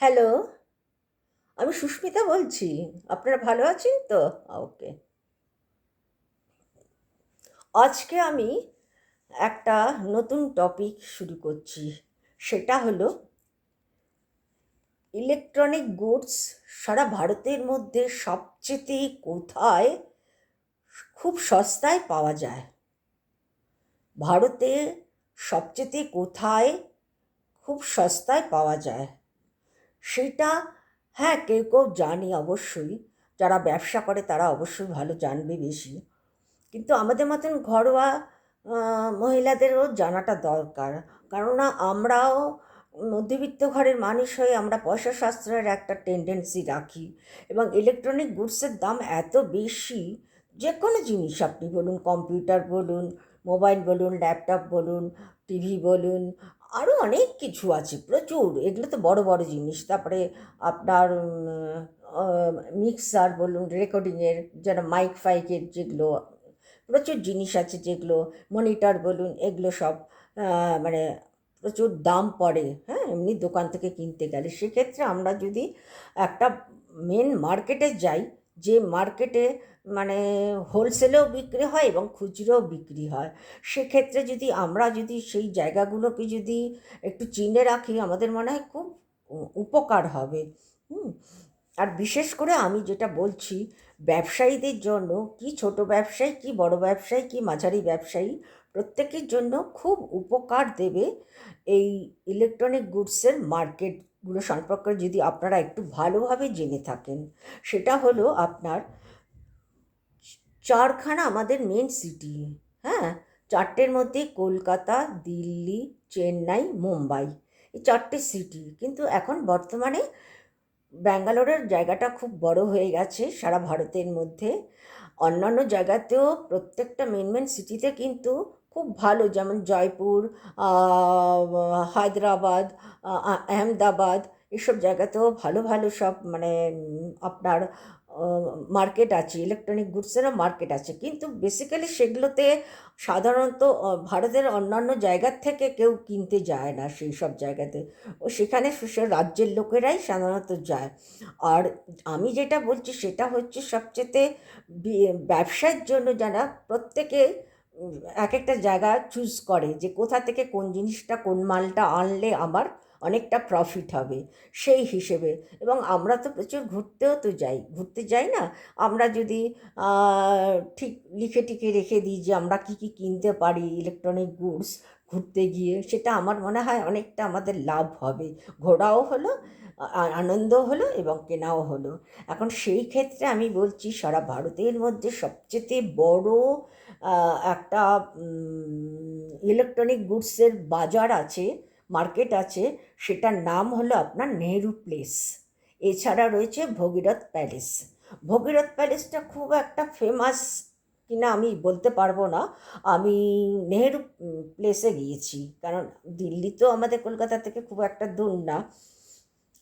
Hello আমি সুস্মিতা বলছি। আপনারা ভালো আছেন তো? ওকে আজকে আমি একটা নতুন টপিক শুরু করছি। সেটা হলো ইলেকট্রনিক গুডস সারা ভারতের মধ্যে সবচেয়ে কোথায় খুব সস্তায় পাওয়া যায়? ভারতে সবচেয়ে কোথায় খুব সস্তায় পাওয়া যায়? সেটা হ্যাঁ কেউ কেউ জানি অবশ্যই। যারা ব্যবসা করে তারা অবশ্যই ভালো জানবে বেশি। কিন্তু আমাদের মতন ঘরোয়া মহিলাদেরও জানাটা দরকার। কেননা আমরাও মধ্যবিত্ত ঘরের মানুষ হয়ে আমরা পয়সা শাস্ত্রের একটা টেন্ডেন্সি রাখি এবং ইলেকট্রনিক গুডসের দাম এত বেশি যে কোনো জিনিস আপনি বলুন কম্পিউটার বলুন মোবাইল বলুন ল্যাপটপ বলুন টিভি বলুন আরও অনেক কিছু আছে, প্রচুর। এগুলো তো বড় বড় জিনিস। তারপরে আপনার মিক্সার বলুন রেকর্ডিংয়ের যেন মাইক ফাইকের যেগুলো, প্রচুর জিনিস আছে যেগুলো মনিটর বলুন, এগুলো সব মানে প্রচুর দাম পড়ে হ্যাঁ? এমনি দোকান থেকে কিনতে গেলে। সেক্ষেত্রে আমরা যদি একটা মেন মার্কেটে যাই যে মার্কেটে মানে হোলসেলেও বিক্রি হয় এবং খুচরোও বিক্রি হয়। সেক্ষেত্রে যদি আমরা যদি সেই জায়গাগুলোকে যদি একটু চিনে রাখি, আমাদের মনে হয় খুব উপকার হবে। হুম? আর বিশেষ করে আমি যেটা বলছি, ব্যবসায়ীদের জন্য কি ছোট ব্যবসায়ী, কি বড় ব্যবসায়ী, কি মাঝারি ব্যবসায়ী, প্রত্যেকের জন্য খুব উপকার দেবে এই ইলেকট্রনিক গুডসের মার্কেটগুলো সম্পর্কে যদি আপনারা একটু ভালোভাবে জেনে থাকেন, সেটা হলো আপনার চারখানা আমাদের মেন সিটি হ্যাঁ? চারটের মধ্যে কলকাতা, দিল্লি, চেন্নাই, মুম্বাই, এই চারটে সিটি কিন্তু এখন বর্তমানে ব্যাঙ্গালোরের জায়গাটা খুব বড় হয়ে গেছে সারা ভারতের মধ্যে। অন্যান্য জায়গাতেও প্রত্যেকটা মেন মেন সিটিতে কিন্তু খুব ভালো, যেমন জয়পুর হায়দ্রাবাদ আহমেদাবাদ, এসব জায়গাতেও ভালো ভালো সব মানে আপনার মার্কেট আছে ইলেকট্রনিক গুডসেরও মার্কেট আছে। কিন্তু বেসিক্যালি সেগুলোতে সাধারণত ভারতের অন্যান্য জায়গার থেকে কেউ কিনতে যায় না সেই সব জায়গাতে। ও সেখানে সে, রাজ্যের লোকেরাই সাধারণত যায়। আর আমি যেটা বলছি সেটা হচ্ছে সবচেয়ে বি- ব্যবসার জন্য যারা প্রত্যেকে এক একটা জায়গা চুজ করে যে কোথা থেকে কোন জিনিসটা, কোন মালটা আনলে আমার অনেকটা প্রফিট হবে সেই হিসেবে। এবং আমরা তো প্রচুর ঘুরতেও তো যাই। ঘুরতে যাই না? আমরা যদি ঠিক লিখে টিখে রেখে দিই যে আমরা কী কী কিনতে পারি ইলেকট্রনিক গুডস ঘুরতে গিয়ে, সেটা আমার মনে হয় অনেকটা আমাদের লাভ হবে। ঘোরাও হলো, আ- আনন্দও হলো এবং কেনাও হলো। এখন সেই ক্ষেত্রে আমি বলছি সারা ভারতের মধ্যে সবচেয়ে বড় একটা ইলেকট্রনিক গুডসের বাজার আছে মার্কেট আছে, সেটার নাম হলো আপনার নেহেরু প্লেস এছাড়া রয়েছে ভগীরথ প্যালেস ভগীরথ প্যালেসটা খুব একটা ফেমাস কিনা আমি বলতে পারব না। আমি নেহেরু প্লেসে গিয়েছি, কারণ দিল্লি তো আমাদের কলকাতা থেকে খুব একটা দূর না।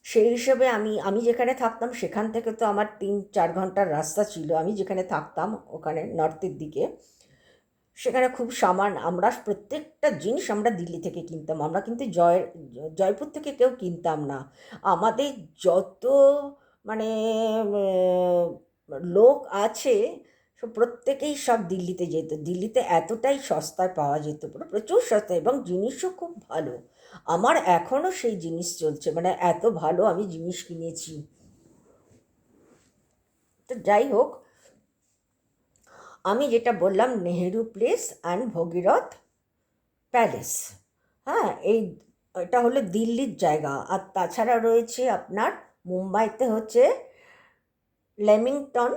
সেই হিসেবে আমি আমি যেখানে থাকতাম, সেখান থেকে তো আমার তিন, চার ঘণ্টার রাস্তা ছিল। আমি যেখানে থাকতাম, ওখানে নর্থের দিকে। সেখানে খুব সামান। আমরা প্রত্যেকটা জিনিস আমরা দিল্লি থেকে কিনতাম। আমরা কিন্তু জয়, জয়পুর থেকে কেউ কিনতাম না। আমাদের যত মানে লোক আছে প্রত্যেকেই সব দিল্লিতে যেত। দিল্লিতে এতটাই সস্তায় পাওয়া যেত। পুরো প্রচুর সস্তা এবং জিনিসও খুব ভালো। আমার এখনও সেই জিনিস চলছে। মানে এত ভালো আমি জিনিস কিনেছি। তো যাই হোক আমি যেটা বললাম, Nehru place and Bhagirath palace. হ্যাঁ এই এটা হলো দিল্লির জায়গা। আর তাছাড়া রয়েছে আপনার মুম্বাইতে হচ্ছে ল্যামিংটন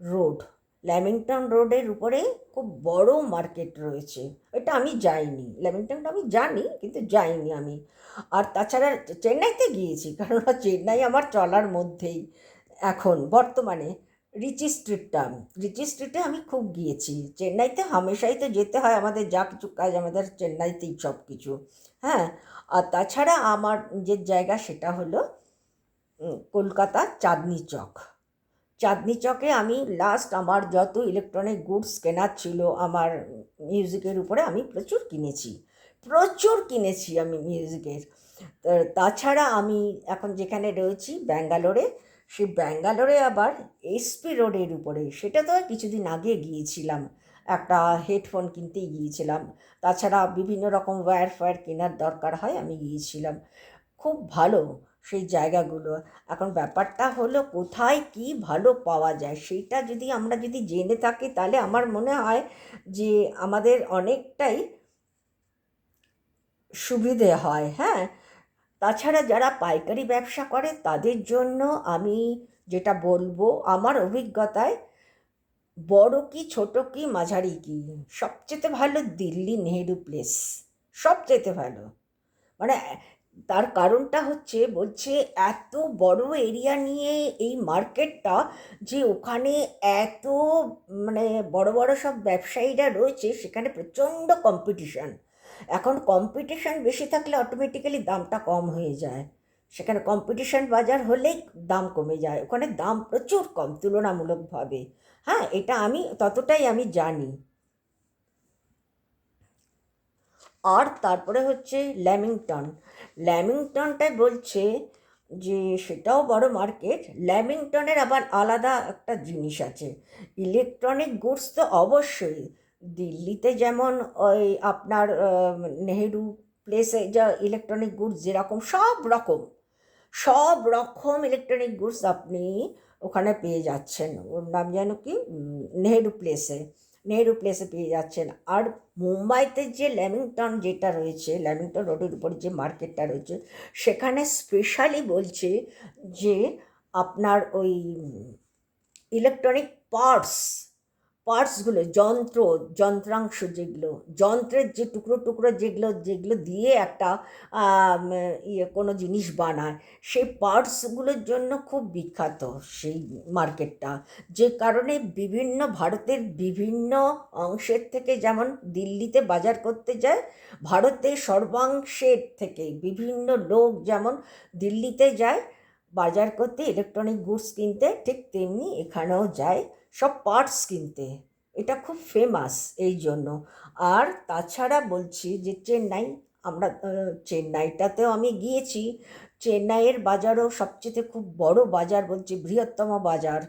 রোড। ল্যামিংটন রোডের উপরে খুব বড় মার্কেট রয়েছে। এটা আমি যাইনি। ল্যামিংটনটা আমি জানি, কিন্তু যাইনি আমি। আর তাছাড়া চেন্নাইতে গিয়েছি কারণ চেন্নাই আমার চলার মধ্যেই এখন, বর্তমানে। রিচি স্ট্রিটটা রিচি স্ট্রিটে আমি খুব গিয়েছি। চেন্নাইতে হামেশাই তো যেতে হয়, আমাদের যা কিছু কাজ আমাদের চেন্নাইতেই সব কিছু হ্যাঁ? আর তাছাড়া আমার যে জায়গা সেটা হলো কলকাতা চাঁদনি চক। চাঁদনি চকে আমি লাস্ট আমার যত ইলেকট্রনিক গুডস কেনার ছিল, আমার মিউজিকের উপরে আমি প্রচুর কিনেছি। প্রচুর কিনেছি আমি মিউজিকের তাছাড়া আমি এখন যেখানে রয়েছি, ব্যাঙ্গালোরে সেই ব্যাঙ্গালোরে আবার এসপি রোডের উপরে, সেটা তো কিছুদিন আগে গিয়েছিলাম। একটা হেডফোন কিনতেই গিয়েছিলাম। তাছাড়া বিভিন্ন রকম ওয়্যার ফোয়ার কেনার দরকার হয়, আমি গিয়েছিলাম। খুব ভালো সেই জায়গাগুলো। এখন ব্যাপারটা হলো কোথায় কি ভালো পাওয়া যায়, সেইটা যদি আমরা যদি জেনে থাকি, তাহলে আমার মনে হয় যে আমাদের অনেকটাই সুবিধে হয় হ্যাঁ? তাছাড়া যারা পাইকারি ব্যবসা করে, তাদের জন্য আমি যেটা বলব, আমার অভিজ্ঞতায় বড় কি, ছোট কি, মাঝারি কি, সবচেয়ে ভালো দিল্লি নেহেরু প্লেস সবচেয়ে ভালো। মানে তার কারণটা হচ্ছে, বলছে এত বড় এরিয়া নিয়ে এই মার্কেটটা যে ওখানে এত মানে বড় বড় সব ব্যবসায়ীরা রয়েছে, সেখানে প্রচণ্ড কম্পিটিশান এখন কম্পিটিশান বেশি থাকলে অটোমেটিক্যালি দামটা কম হয়ে যায়। সেখানে কম্পিটিশান বাজার হলেই দাম কমে যায়। ওখানে দাম প্রচুর কম, তুলনামূলকভাবে। হ্যাঁ এটা আমি, ততটাই আমি জানি। আর তারপরে হচ্ছে ল্যামিংটন। ল্যামিংটনটাই বলছে যে, সেটাও বড় মার্কেট ল্যামিংটনের আবার আলাদা একটা জিনিস আছে। ইলেকট্রনিক গুডস তো অবশ্যই। দিল্লিতে যেমন ওই আপনার নেহেরু প্লেসে যা ইলেকট্রনিক গুডস যেরকম, সব রকম সব রকম ইলেকট্রনিক গুডস আপনি ওখানে পেয়ে যাচ্ছেন। ওর নাম যেন কি? নেহেরু প্লেসে নেহেরু প্লেসে পেয়ে যাচ্ছেন। আর মুম্বাইতে যে ল্যামিংটন যেটা রয়েছে ল্যামিংটন রোডের উপর যে মার্কেটটা রয়েছে, সেখানে স্পেশালি বলছে যে আপনার ওই ইলেকট্রনিক পার্টস পার্টসগুলো, যন্ত্র, যন্ত্রাংশ যেগুলো, যন্ত্রের যে টুকরো টুকরো যেগুলো যেগুলো দিয়ে একটা ইয়ে কোনো জিনিস বানায়, সেই পার্টসগুলোর জন্য খুব বিখ্যাত সেই মার্কেটটা। যে কারণে বিভিন্ন ভারতের বিভিন্ন অংশের থেকে যেমন দিল্লিতে বাজার করতে যায় ভারতের সর্বাংশের থেকে বিভিন্ন লোক যেমন দিল্লিতে যায়, বাজার করতে ইলেকট্রনিক গুডস কিনতে, ঠিক তেমনি এখানেও যায়। সব পার্টস কিনতে। এটা খুব ফেমাস এই জন্য। আর তাছাড়া বলছি যে চেন্নাই, আমরা চেন্নাইটাতেও আমি গিয়েছি। চেন্নাইয়ের বাজারও সবচেয়ে খুব বড় বাজার বলছি বৃহত্তম বাজার।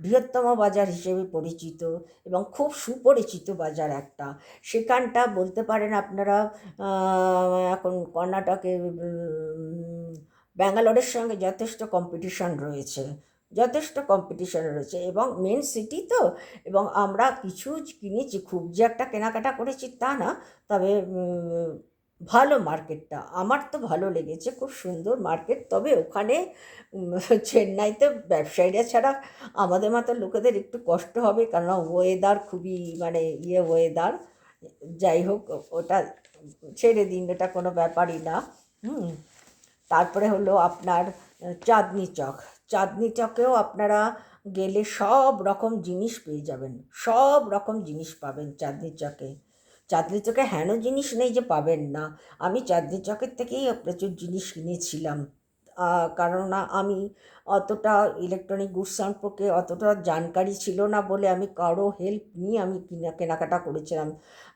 বৃহত্তম বাজার হিসেবে পরিচিত এবং খুব সুপরিচিত বাজার একটা। সেখানটা বলতে পারেন আপনারা এখন কর্ণাটকে ব্যাঙ্গালোরের সঙ্গে যথেষ্ট কম্পিটিশন রয়েছে। যথেষ্ট কম্পিটিশন রয়েছে এবং মেন সিটি তো, এবং আমরা কিছু কিনেছি, খুব যে একটা কেনাকাটা করেছি তা না, তবে ভালো মার্কেটটা আমার তো ভালো লেগেছে, খুব সুন্দর মার্কেট তবে ওখানে চেন্নাইতে ব্যবসায়ীরা ছাড়া আমাদের মতো লোকেদের একটু কষ্ট হবে কারণ ওয়েদার খুবই মানে ইয়ে ওয়েদার যাই হোক, ওটা ছেড়ে দিন ওটা কোনো ব্যাপারই না। হুম, তারপরে হলো আপনার, চাঁদনি চক। চাঁদনি চকেও আপনারা গেলে সব রকম জিনিস পেয়ে যাবেন, সব রকম জিনিস পাবেন চাঁদনি চকে চাঁদনি চকে হেন জিনিস নেই যে পাবেন না। আমি চাঁদনি চকের থেকেই প্রচুর জিনিস কিনেছিলাম। কেননা আমি অতটা ইলেকট্রনিক গুডস সম্পর্কে অতটা জানকারি ছিল না বলে আমি কারও হেল্প নিয়ে আমি কিনা, কেনাকাটা করেছিলাম।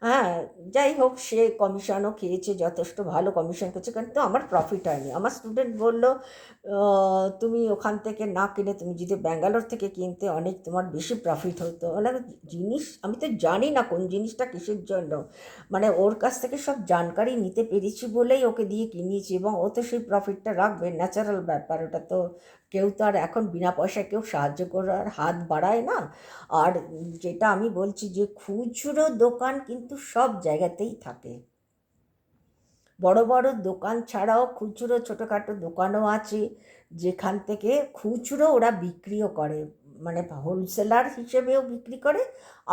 হ্যাঁ যাই হোক, সে কমিশনও খেয়েছে, যথেষ্ট ভালো কমিশন করেছে কিন্তু আমার প্রফিট হয়নি। আমার স্টুডেন্ট বলল তুমি ওখান থেকে না কিনে তুমি যদি ব্যাঙ্গালোর থেকে কিনতে অনেক তোমার বেশি প্রফিট হতো। বলে জিনিস, আমি তো জানি না কোন জিনিসটা কিসের জন্য। মানে ওর কাছ থেকে সব জানকারি নিতে পেরেছি বলেই ওকে দিয়ে কিনিয়েছি এবং ও তো সেই প্রফিটটা রাখবে ন্যাচারাল ব্যাপার, ওটা তো কেউ তো আর এখন বিনা পয়সায় কেউ সাহায্য করার হাত বাড়ায় না। আর যেটা আমি বলছি যে খুচরো দোকান কিন্তু সব জায়গাতেই থাকে। বড় বড় দোকান ছাড়াও খুচরো ছোটোখাটো দোকানও আছে, যেখান থেকে খুচরো ওরা বিক্রিও করে। মানে হোলসেলার হিসেবেও বিক্রি করে,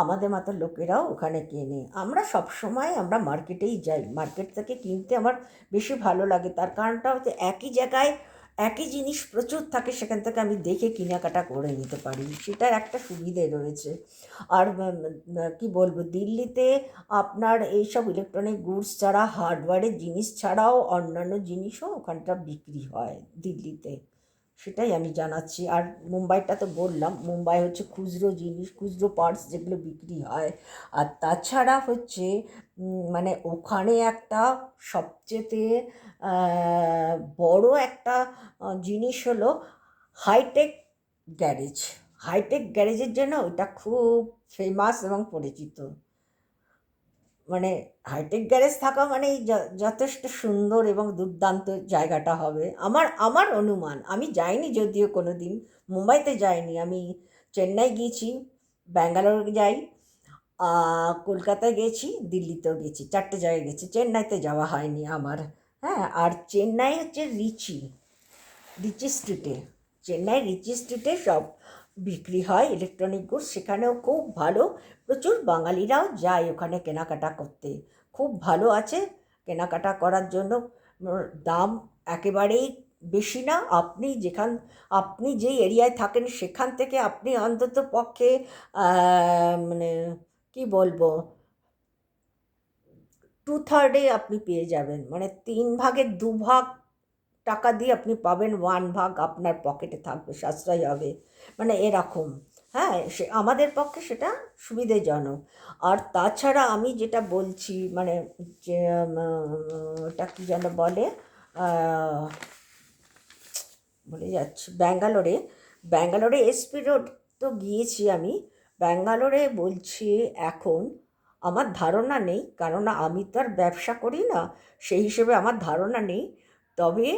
আমাদের মতো লোকেরাও ওখানে কেনে। আমরা সব সময় আমরা মার্কেটেই যাই। মার্কেট থেকে কিনতে আমার বেশি ভালো লাগে। তার কারণটা হচ্ছে একই জায়গায় একই জিনিস প্রচুর থাকে, সেখান থেকে আমি দেখে কেনাকাটা করে নিতে পারি। সেটার একটা সুবিধে রয়েছে। আর কি বলব, দিল্লিতে আপনার এইসব ইলেকট্রনিক গুডস ছাড়া হার্ডওয়্যারের জিনিস ছাড়াও অন্যান্য জিনিসও ওখানটা বিক্রি হয় দিল্লিতে। সেটাই আমি জানাচ্ছি। আর মুম্বাইটা তো বললাম মুম্বাই হচ্ছে খুচরো জিনিস খুচরো পার্টস যেগুলো বিক্রি হয়। আর তাছাড়া হচ্ছে মানে ওখানে একটা সবচেয়ে আহ, বড় একটা জিনিস হলো হাইটেক গ্যারেজ হাইটেক গ্যারেজের জন্য ওটা খুব ফেমাস এবং পরিচিত। মানে হাইটেক গ্যারেজ থাকা মানে যথেষ্ট সুন্দর এবং দুর্দান্ত জায়গাটা হবে। আমার আমার অনুমান, আমি যাইনি যদিও কোনো দিন মুম্বাইতে যাইনি। আমি চেন্নাই গিয়েছি, ব্যাঙ্গালোর যাই কলকাতায় গেছি, দিল্লিতেও গেছি, চারটে জায়গায় গেছি, চেন্নাইতে যাওয়া হয়নি আমার। হ্যাঁ আর চেন্নাই হচ্ছে রিচি রিচি স্ট্রিটে। চেন্নাই রিচি স্ট্রিটে সব বিক্রি হয় ইলেকট্রনিক গুডস সেখানেও খুব ভালো। প্রচুর বাঙালিরাও যায় ওখানে কেনাকাটা করতে। খুব ভালো আছে কেনাকাটা করার জন্য। দাম একেবারেই বেশি না। আপনি যেখান, আপনি যেই এরিয়ায় থাকেন, সেখান থেকে আপনি অন্তত পক্ষে মানে কি বলব? টু থার্ডে আপনি পেয়ে যাবেন। মানে তিন ভাগের দু ভাগ টাকা দিয়ে আপনি পাবেন ওয়ান ভাগ আপনার পকেটে থাকবে, সাশ্রয় হবে। মানে এরকম। হ্যাঁ সে আমাদের পক্ষে সেটা সুবিধেজনক। আর তাছাড়া আমি যেটা বলছি মানে যে ওটা কী যেন বলে ভুলে যাচ্ছি, ব্যাঙ্গালোরে। ব্যাঙ্গালোরে এসপি রোড তো গিয়েছি আমি। ব্যাঙ্গালোরে বলছি এখন আমার ধারণা নেই কারণ আমি তো আর ব্যবসা করি না। সেই হিসেবে আমার ধারণা নেই। তবে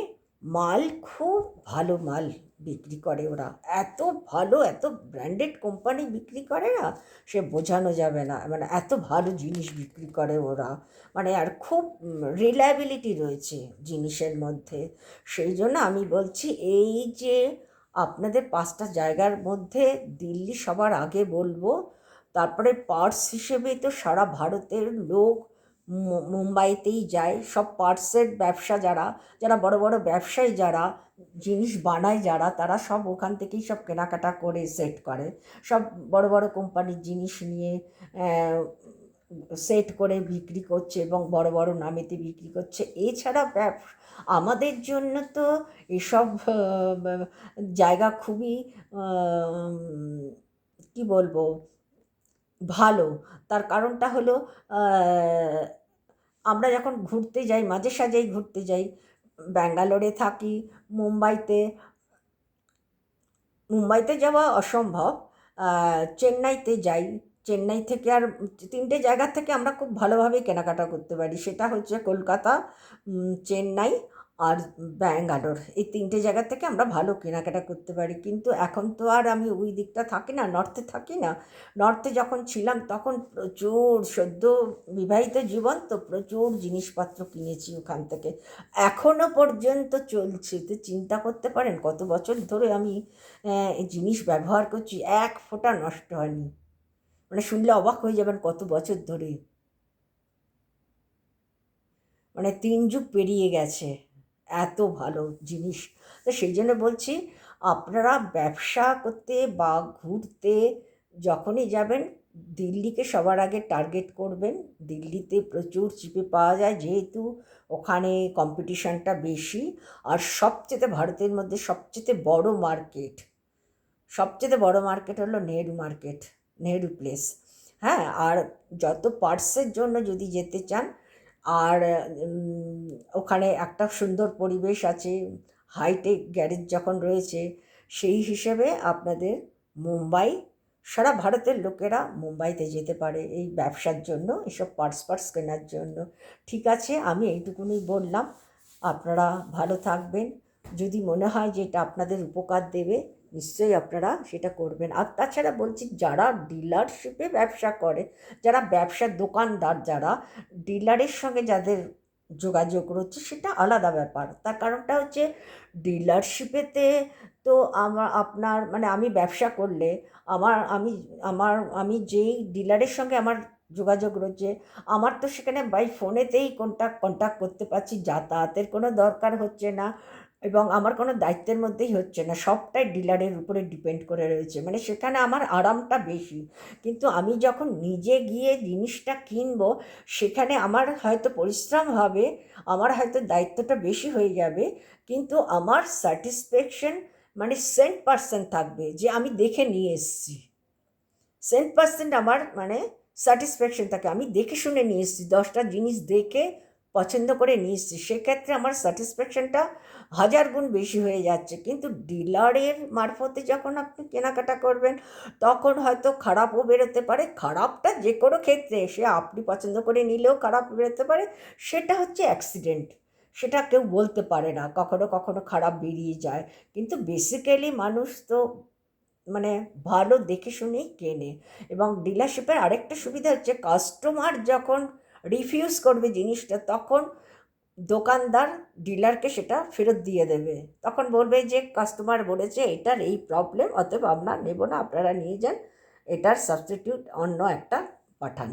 মাল, খুব ভালো মাল বিক্রি করে ওরা। এত ভালো, এত ব্র্যান্ডেড কোম্পানি বিক্রি করে না, সে বোঝানো যাবে না। মানে এত ভালো জিনিস বিক্রি করে ওরা। মানে আর খুব রিলায়েবিলিটি রয়েছে জিনিসের মধ্যে। সেই জন্য আমি বলছি, এই যে আপনাদের পাঁচটা জায়গার মধ্যে দিল্লি সবার আগে বলব, তারপরে পার্টস হিসেবে তো সারা ভারতের লোক মুম্বাইতেই যায়। সব পার্টসের ব্যবসা যারা যারা বড় বড় ব্যবসায়ী যারা, জিনিস বানায় যারা, তারা সব ওখান থেকেই সব কেনাকাটা করে সেট করে। সব বড় বড় কোম্পানির জিনিস নিয়ে সেট করে বিক্রি করছে এবং বড় বড় নামেতে বিক্রি করছে। এছাড়া ব্যব, আমাদের জন্য তো এসব জায়গা খুবই কি বলব? ভালো। তার কারণটা হলো আমরা যখন ঘুরতে যাই, মাঝে সাঝেই ঘুরতে যাই, ব্যাঙ্গালোরে থাকি, মুম্বাইতে মুম্বাইতে যাওয়া অসম্ভব চেন্নাইতে যাই। চেন্নাই থেকে আর তিনটে জায়গা থেকে আমরা খুব ভালোভাবে কেনাকাটা করতে পারি। সেটা হচ্ছে কলকাতা চেন্নাই আর ব্যাঙ্গালোর, এই তিনটে জায়গা থেকে আমরা ভালো কেনাকাটা করতে পারি। কিন্তু এখন তো আর আমি ওই দিকটা থাকি না নর্থে থাকি না। নর্থে যখন ছিলাম তখন প্রচুর সদ্য বিবাহিত জীবন তো প্রচুর জিনিসপত্র কিনেছি ওখান থেকে। এখনও পর্যন্ত চলছে। তো চিন্তা করতে পারেন, কত বছর ধরে আমি এই জিনিস ব্যবহার করছি, এক ফোঁটা নষ্ট হয়নি। মানে শুনলে অবাক হয়ে যাবেন কত বছর ধরে। মানে তিন যুগ পেরিয়ে গেছে। এত ভালো জিনিস। তো সেই জন্য বলছি, আপনারা ব্যবসা করতে বা ঘুরতে যখনই যাবেন, দিল্লিকে সবার আগে টার্গেট করবেন। দিল্লিতে প্রচুর চিপে পাওয়া যায়, যেহেতু ওখানে কম্পিটিশানটা বেশি। আর সবচেয়ে ভারতের মধ্যে সবচেয়ে বড় মার্কেট সবচেয়ে বড় মার্কেট হলো নেহরু মার্কেট নেহরু প্লেস হ্যাঁ আর যত পার্টসের জন্য যদি যেতে চান আর ওখানে একটা সুন্দর পরিবেশ আছে। হাইটেক গ্যারেজ যখন রয়েছে, সেই হিসেবে আপনাদের মুম্বাই, সারা ভারতের লোকেরা মুম্বাইতে যেতে পারে এই ব্যবসার জন্য, এসব পার্টস পার্টস কেনার জন্য। ঠিক আছে, আমি এইটুকুনি বললাম। আপনারা ভালো থাকবেন। যদি মনে হয় যে এটা আপনাদের উপকার দেবে, নিশ্চয়ই আপনারা সেটা করবেন। আর তাছাড়া বলছি, যারা ডিলারশিপে ব্যবসা করে, যারা ব্যবসার দোকানদার, যারা ডিলারের সঙ্গে যাদের যোগাযোগ রয়েছে, সেটা আলাদা ব্যাপার। তার কারণটা হচ্ছে, ডিলারশিপেতে তো আমার, আপনার মানে আমি ব্যবসা করলে, আমার, আমি আমার, আমি যেই ডিলারের সঙ্গে আমার যোগাযোগ রয়েছে, আমার তো সেখানে বাই ফোনেতেই কন্ট্যাক্ট কন্ট্যাক্ট করতে পারছি, যাতায়াতের কোনো দরকার হচ্ছে না। এবং আমার কোনো দায়িত্বের মধ্যেই হচ্ছে না। সবটাই ডিলারের উপরে ডিপেন্ড করে রয়েছে। মানে সেখানে আমার আরামটা বেশি। কিন্তু আমি যখন নিজে গিয়ে জিনিসটা কিনবো, সেখানে আমার হয়তো পরিশ্রম হবে, আমার হয়তো দায়িত্বটা বেশি হয়ে যাবে, কিন্তু আমার স্যাটিসফ্যাকশন মানে সেন্ট পার্সেন্ট থাকবে যে আমি দেখে নিয়ে এসেছি। সেন্ট পার্সেন্ট আমার মানে স্যাটিসফ্যাকশন থাকে। আমি দেখে শুনে নিয়ে এসেছি। দশটা জিনিস দেখে পছন্দ করে নিয়ে এসেছি সেক্ষেত্রে আমার স্যাটিসফ্যাকশনটা হাজার গুণ বেশি হয়ে যাচ্ছে। কিন্তু ডিলারের মারফতে যখন আপনি কেনাকাটা করবেন, তখন হয়তো খারাপও বেরোতে পারে। খারাপটা যে কোনো ক্ষেত্রে সে আপনি পছন্দ করে নিলেও খারাপ বেরোতে পারে। সেটা হচ্ছে অ্যাক্সিডেন্ট সেটা কেউ বলতে পারে না, কখনো কখনো খারাপ বেরিয়ে যায়। কিন্তু বেসিক্যালি মানুষ তো মানে ভালো দেখে শুনেই কেনে। এবং ডিলারশিপের আরেকটা সুবিধা হচ্ছে কাস্টমার যখন রিফিউজ করবে জিনিসটা, তখন দোকানদার ডিলারকে সেটা ফেরত দিয়ে দেবে। তখন বলবে যে, কাস্টমার বলেছে এটার এই প্রবলেম অতএব আমরা নেব না, আপনারা নিয়ে যান, এটার সাবস্টিটিউট অন্য একটা পাঠান।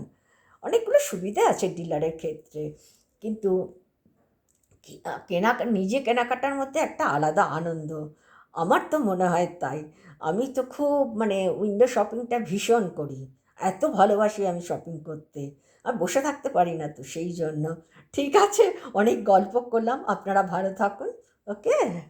অনেকগুলো সুবিধা আছে ডিলারের ক্ষেত্রে, কিন্তু কেনা, নিজে কেনাকাটার মধ্যে একটা আলাদা আনন্দ। আমার তো মনে হয় তাই। আমি তো খুব মানে উইন্ডো শপিংটা ভীষণ করি। এত ভালোবাসি আমি শপিং করতে। আর বসে থাকতে পারি না তো সেই জন্য। ঠিক আছে, অনেক গল্প করলাম। আপনারা ভালো থাকুন। ওকে?